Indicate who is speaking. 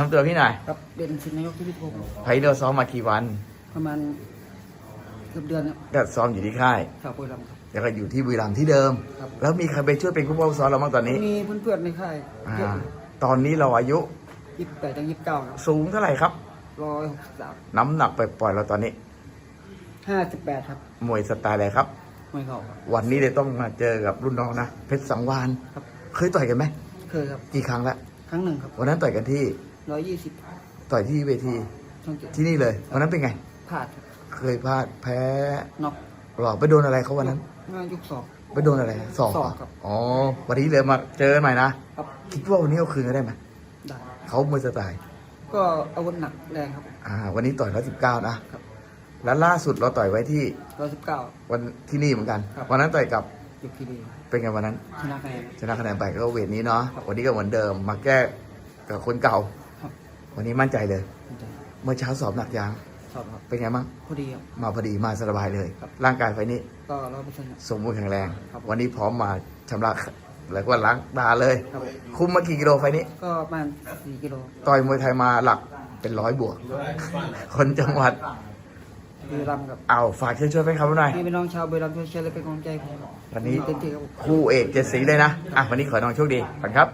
Speaker 1: ทำตัวพี่หน่อย
Speaker 2: ครับเป็นสินนายกที่พิพงศ์
Speaker 1: ไฟท์เราซ้อมมากี่วัน
Speaker 2: ประมาณเกือบเดือนครับ
Speaker 1: ก็ซ้อมอยู่ที่ค่าย
Speaker 2: ข่าวปุยลำครับ
Speaker 1: แล้วก็อยู่ที่บุรีรัมย์ที่เดิม
Speaker 2: ครับ
Speaker 1: แล้วมีใครไปช่วยเป็นผู้ป้องซ้อมเราบ้างตอนนี้
Speaker 2: มีเพื่อนๆในค่าย
Speaker 1: อ่า
Speaker 2: เยอะ
Speaker 1: ตอนนี้เราอายุ
Speaker 2: ยี่สิบแปดถึงยี่สิบเก้าครับ
Speaker 1: สูงเท่าไหร่ครับ
Speaker 2: ร้อยหกสิบสาม
Speaker 1: น้ำหนักไปปล่อยๆเราตอนนี้
Speaker 2: ห้าสิบแปดครับ
Speaker 1: มวยสไตล์อะไรครับ
Speaker 2: ไม่เข้าครับ
Speaker 1: วันนี้เลยต้องมาเจอกับรุ่นน้องนะเพชรสังวาน
Speaker 2: ครับ
Speaker 1: เคยต่อยกันไหม
Speaker 2: เคยครับ
Speaker 1: กี่ครั้งละ
Speaker 2: ครั้งหนึ่งครับ
Speaker 1: วันนั้นต่อยกันที่
Speaker 2: ร้อยยี่สิบ
Speaker 1: ต่อยที่เวที
Speaker 2: ช่องเจ็ด
Speaker 1: ที่นี่เลยวันนั้นเป็นไง
Speaker 2: พลาดครับ
Speaker 1: เคยพลาดแพ้
Speaker 2: น็อก
Speaker 1: หรอไปโดนอะไรเขาวันนั้น
Speaker 2: งานยุคสอบ
Speaker 1: ไปโดนอะไรสอบ
Speaker 2: ศอก
Speaker 1: เหรอ
Speaker 2: ครับ
Speaker 1: อ๋อวันนี้เลยมาเจอกันใหม่นะ
Speaker 2: ครับ
Speaker 1: คิดว่าวันนี้เอาคืนกันได้ไหม
Speaker 2: ได้
Speaker 1: เขามวยสไตล์
Speaker 2: ก็อาวุธหนักแรงครับ
Speaker 1: อ่า วันนี้ต่อยร้อยสิบเก้านะ
Speaker 2: ครับ
Speaker 1: แล้วล่าสุดเราต่อยไว้ที่
Speaker 2: ร้อยสิบเก้า
Speaker 1: วันที่นี่เหมือนกัน
Speaker 2: ครับ
Speaker 1: วันนั้นต่อยกับ
Speaker 2: ยุคทีดี
Speaker 1: เป็นไงวันนั้น
Speaker 2: ชนะคะแนน
Speaker 1: ชนะคะแนนไปก็เวทนี้เนาะ วันนี้ก็เหมือนเดิม มาแก้กับคนเก่า
Speaker 2: ครับ
Speaker 1: วันนี้มั่นใจเลย
Speaker 2: สนใจ
Speaker 1: เมื่อเช้าสอบหนักยัง
Speaker 2: สอบครับ
Speaker 1: เป็นไงบ้าง
Speaker 2: พอดีครับ
Speaker 1: มาพอดีมาสบายเลย
Speaker 2: ครับ
Speaker 1: ร่างกายไฟนี้
Speaker 2: ก็ร้อยเปอร์เซ็นต์
Speaker 1: สมบูรณ์แข็งแรง
Speaker 2: ครับ
Speaker 1: วันนี้พร้อมมาชำระแล้วก็ล้างตาเลย
Speaker 2: ครับ
Speaker 1: คุมมากี่กิโลไฟนี้
Speaker 2: ก็ประมาณสี่กิโล
Speaker 1: ต่อยมวยไทยมาหลักเป็นร้อยบวก คนจังหวัด
Speaker 2: บุรีรัมย์กับ
Speaker 1: เอาฝากเชิญชวนไปครับหน่อย
Speaker 2: พี่พี่น้องชาวบุรีรัมย์ช่วยเชียร์และเป็นกำลังใจให้ผม
Speaker 1: วันนี้
Speaker 2: เต็มที่ครับ
Speaker 1: คู่เอกเจ็ดสีเลยนะอะวันนี้ขอให้น้องโชคดีก่อนครับ